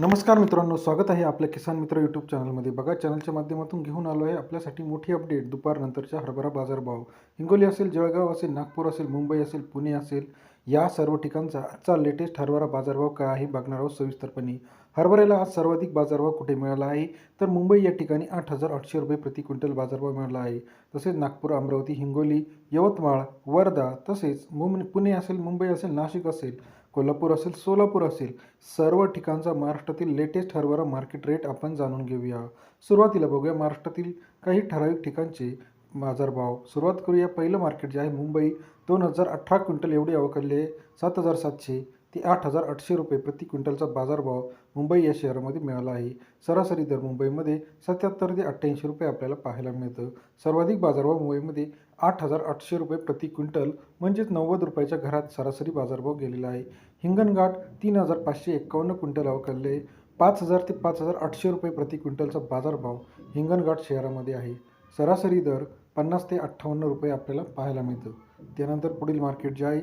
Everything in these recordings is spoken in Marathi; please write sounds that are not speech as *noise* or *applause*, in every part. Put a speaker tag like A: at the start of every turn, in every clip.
A: नमस्कार मित्रांनो स्वागत आहे आपल्या किसान मित्र यूट्यूब चॅनलमध्ये. बघा चॅनलच्या माध्यमातून घेऊन आलो आहे आपल्यासाठी मोठी अपडेट दुपारनंतरच्या हरभरा बाजारभाव हिंगोली असेल जळगाव असेल नागपूर असेल मुंबई असेल पुणे असेल या सर्व ठिकाणचा आजचा लेटेस्ट हरभरा बाजारभाव काय आहे बघणार आहोत सविस्तरपणे. हरभऱ्याला आज सर्वाधिक बाजारभाव कुठे मिळाला आहे? तर मुंबई या ठिकाणी आठ हजार आठशे रुपये प्रति क्विंटल बाजारभाव मिळाला आहे. तसेच नागपूर अमरावती हिंगोली यवतमाळ वर्धा तसेच मुं पुणे असेल मुंबई असेल नाशिक असेल कोल्हापूर असेल सोलापूर असेल सर्व ठिकाणचा महाराष्ट्रातील लेटेस्ट हरभरा मार्केट रेट आपण जाणून घेऊया. सुरुवातीला बघूया महाराष्ट्रातील काही ठराविक ठिकाणचे बाजारभाव. सुरुवात करूया पहिलं मार्केट जे आहे मुंबई. दोन हजार अठरा क्विंटल एवढी अवकलली आहे सात हजार सातशे. ते आठ हजार आठशे रुपये प्रति क्विंटलचा बाजारभाव मुंबई या शहरामध्ये मिळाला आहे. सरासरी दर मुंबईमध्ये सत्याहत्तर ते अठ्ठ्याऐंशी रुपये आपल्याला पाहायला मिळतं. सर्वाधिक बाजारभाव मुंबईमध्ये आठ हजार आठशे रुपये प्रति क्विंटल म्हणजेच नव्वद रुपयाच्या घरात सरासरी बाजारभाव गेलेला आहे. हिंगणघाट तीन हजार पाचशे एक्कावन्न क्विंटल अवकलले पाच हजार ते पाच हजार आठशे रुपये प्रति क्विंटलचा बाजारभाव हिंगणघाट शहरामध्ये आहे. सरासरी दर पन्नास ते अठ्ठावन्न रुपये आपल्याला पाहायला मिळतं. त्यानंतर पुढील मार्केट जे आहे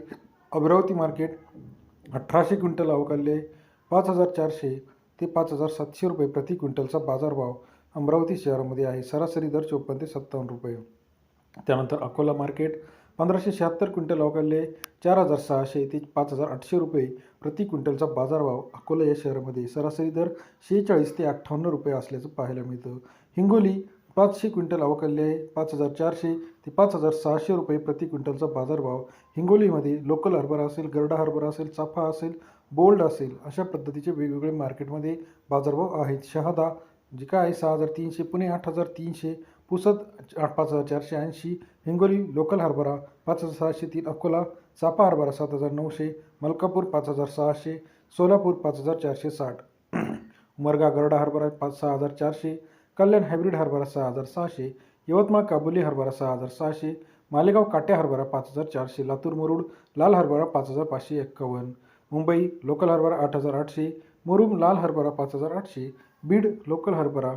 A: अमरावती मार्केट. अठराशे क्विंटल अवकालले पाच हजार चारशे ते पाच हजार सातशे रुपये प्रति क्विंटलचा बाजारभाव अमरावती शहरामध्ये आहे. सरासरी दर चोपन्न ते सत्तावन्न रुपये. त्यानंतर अकोला मार्केट पंधराशे शहात्तर क्विंटल अवकालले चार हजार सहाशे ते पाच हजार आठशे रुपये प्रति क्विंटलचा बाजारभाव अकोला या शहरामध्ये सरासरी दर शेहेचाळीस ते अठ्ठावन्न रुपये असल्याचं पाहायला मिळतं. हिंगोली पाचशे क्विंटल अवकलले आहे. पाच हजार चारशे ते पाच हजार सहाशे रुपये प्रति क्विंटलचा बाजारभाव. हिंगोलीमध्ये लोकल हरभरा असेल गरडा हरभरा असेल चाफा असेल बोल्ड असेल अशा पद्धतीचे वेगवेगळे मार्केटमध्ये बाजारभाव आहेत. शहादा जे काय आहे सहा हजार तीनशे पुणे आठ हजार तीनशे पुसद आठ पाच हजार चारशे ऐंशी हिंगोली लोकल हरभरा पाच हजार सहाशे तीन अकोला चाफा हरभरा सात हजार नऊशे मलकापूर पाच हजार सहाशे सोलापूर पाच हजार चारशे साठ. *clears throat* उमरगा गरडा हरभरा पाच सहा हजार चारशे कल्याण हायब्रिड हरभरा सहा हजार सहाशे यवतमाळ काबुली हरभरा सहा हजार सहाशे मालेगाव काट्या हरभरा पाच हजार चारशे लातूर मुरुड लाल हरभरा पाच हजार पाचशे एक्कावन्न मुंबई लोकल हरभरा आठ हजार आठशे मुरुम लाल हरभरा पाच हजार आठशे बीड लोकल हरभरा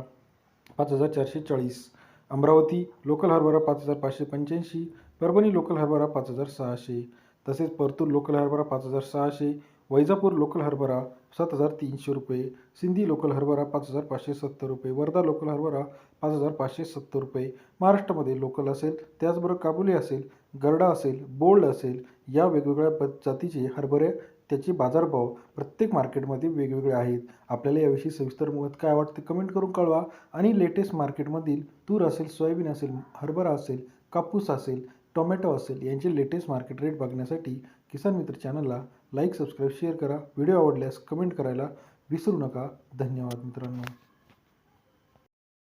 A: पाच हजार चारशे चाळीस अमरावती लोकल हरभरा पाच हजार पाचशे पंच्याऐंशी परभणी लोकल हरभरा पाच हजार सहाशे तसेच परतूर लोकल हरभरा पाच हजार सहाशे वैजापूर लोकल हरभरा सात हजार तीनशे रुपये. सिंधी लोकल हरभरा पाच हजार पाचशे सत्तर रुपये. वर्धा लोकल हरभरा पाच हजार पाचशे सत्तर रुपये. महाराष्ट्रामध्ये लोकल असेल त्याचबरोबर काबुली असेल गरडा असेल बोल्ड असेल या वेगवेगळ्या प जातीचे हरभरे त्याचे बाजारभाव प्रत्येक मार्केटमध्ये वेगवेगळे आहेत. आपल्याला याविषयी सविस्तर मत काय वाटते कमेंट करून कळवा. आणि लेटेस्ट मार्केटमधील तूर असेल सोयाबीन असेल हरभरा असेल कापूस असेल टोमॅटो असेल यांचे लेटेस्ट मार्केट रेट बघण्यासाठी किसान मित्र चॅनलला लाईक सबस्क्राईब शेअर करा. व्हिडिओ आवडल्यास कमेंट करायला विसरू नका. धन्यवाद मित्रांनो.